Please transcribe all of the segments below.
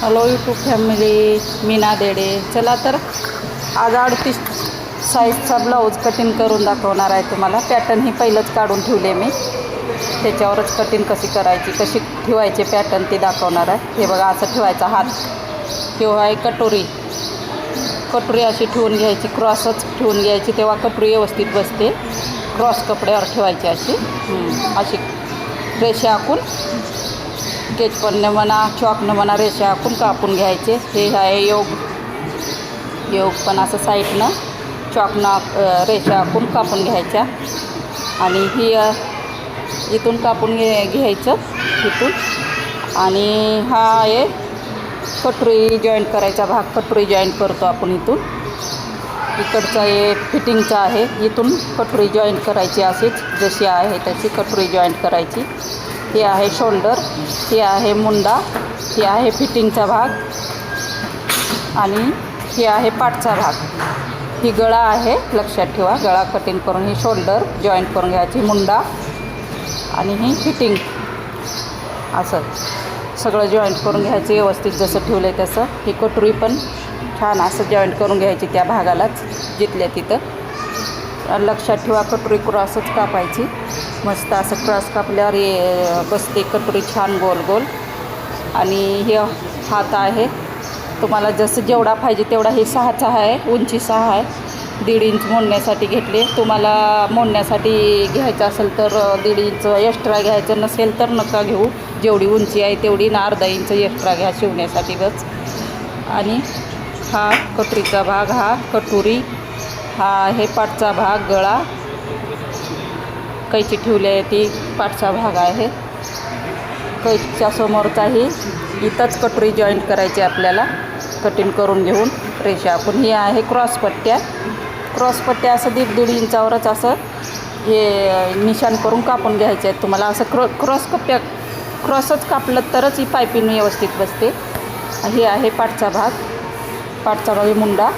Hello YouTube family Meena Dede. चला तर आज अडतीस साईजचा ब्लाऊज कटिंग करून दाखवणार आहे तुम्हाला. पॅटर्न ही पहिलंच काढून ठेवले मी. त्याच्यावरच कटिंग कशी करायची कशी ठेवायची पॅटर्न ते दाखवणार आहे. हे बघा असं ठेवायचा हात. किंवा आहे कटोरी. कटोरी अशी ठेवून घ्यायची क्रॉसच ठेवून घ्यायची. तेव्हा कटोरी व्यवस्थित बसते. क्रॉस कपड्यावर ठेवायची अशी. अशी रेषा आखून. स्केचपनने म्हणा चॉकनं म्हणा रेषा आखून कापून घ्यायचे. हे आहे योग. योग पण असं साईडनं चॉकनं रेषा आखून कापून घ्यायच्या. आणि ही इथून कापून घे घ्यायचं इथून. आणि हा आहे कटोरी जॉईंट करायचा भाग. कटोरी जॉईंट करतो आपण इथून. इकडचा हे फिटिंगचा आहे. इथून कटोरी जॉईंट करायची अशीच जशी आहे तशी कटोरी जॉईंट करायची. ही आहे शोल्डर ही आहे मुंडा ही आहे फिटिंगचा भाग आणि ही आहे पाठचा भाग. ही गळा आहे लक्षात ठेवा गळा कटिंग करून ही शोल्डर जॉईंट करून घ्यायची मुंडा आणि ही फिटिंग असं. सगळं जॉईंट करून घ्यायचं व्यवस्थित जसं ठेवलं आहे तसं. ही कटोरी पण छान असं जॉईंट करून घ्यायची त्या भागालाच जिथल्या तिथं. लक्षात ठेवा कटोरी क्रॉसच कापायची. मस्त असं क्रॉस कापल्यावर ये बसते कटोरी छान गोल गोल. आणि हे हात आहे. तुम्हाला जसं जेवढा पाहिजे तेवढा हे सहाचा आहे उंची सहा आहे. दीड इंच मोडण्यासाठी घेतले. तुम्हाला मोडण्यासाठी घ्यायचं असेल तर दीड इंच एक्स्ट्रा घ्यायचं नसेल तर नका घेऊ. जेवढी उंची आहे तेवढी ना अर्धा इंच एक्स्ट्रा घ्या शिवण्यासाठी बस आणि हा कटोरीचा भाग हा कटोरी हा आहे पाठचा भाग गळा. कैची ठेवली आहे ती पाठचा भाग आहे. कैच्या समोरचाही इथंच कटोरी जॉईंट करायची आपल्याला. कटिंग करून घेऊन रेषा. आपण ही आहे क्रॉसपट्ट्या क्रॉसपट्ट्या असं दीड दीड इंचावरच असं हे निशाण करून कापून घ्यायचे आहेत तुम्हाला. असं क्र क्रॉस कप्प्या क्रॉसच कापलं तरच ही पायपिंग व्यवस्थित बसते. हे आहे पाठचा भाग. पाठचा भाग मुंडा.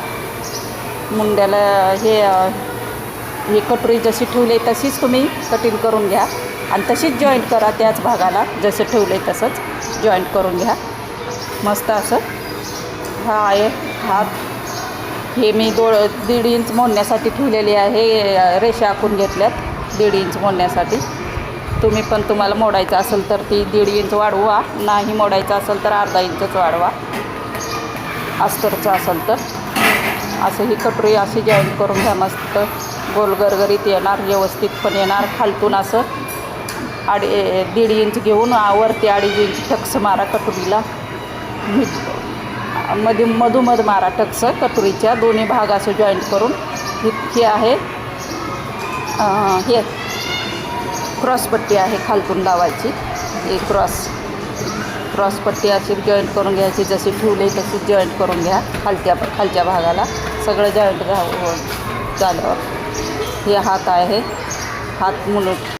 मुंड्याला हे हे ही कटोरी जशी ठेवली आहे तशीच तुम्ही कटिंग करून घ्या. आणि तशीच जॉईंट करा त्याच भागाला जसं ठेवलं आहे तसंच जॉईंट करून घ्या. मस्त असं. हा आहे हात हे मी दो दीड इंच मोडण्यासाठी ठेवलेली आहे रेषा आखून घेतल्यात दीड इंच मोडण्यासाठी. तुम्ही पण तुम्हाला मोडायचं असेल तर ती दीड इंच वाढवा नाही मोडायचं असेल तर अर्धा इंचच वाढवा. अस्तरचं असेल तर. असं ही कटोरी अशी जॉईन करून घ्या मस्त गोलगरगरीत येणार व्यवस्थित पण येणार खालतून असं अडी दीड इंच घेऊन आवरती वरती अडीच इंच टक्स मारा कटोरीला. मध्ये मधोमध मारा टक्स कटोरीच्या दोन्ही भाग असं जॉईंट करून. ही आहे. हे क्रॉसपट्टी आहे खालतून लावायची. ही क्रॉस क्रॉसपट्टी अशी जॉईंट करून घ्यायची जशी ठेवली तशी जॉईंट करून घ्या खालच्या खालच्या भागाला. सगळं जॉईंट झाल्यावर हे हात आहे. हात मुलं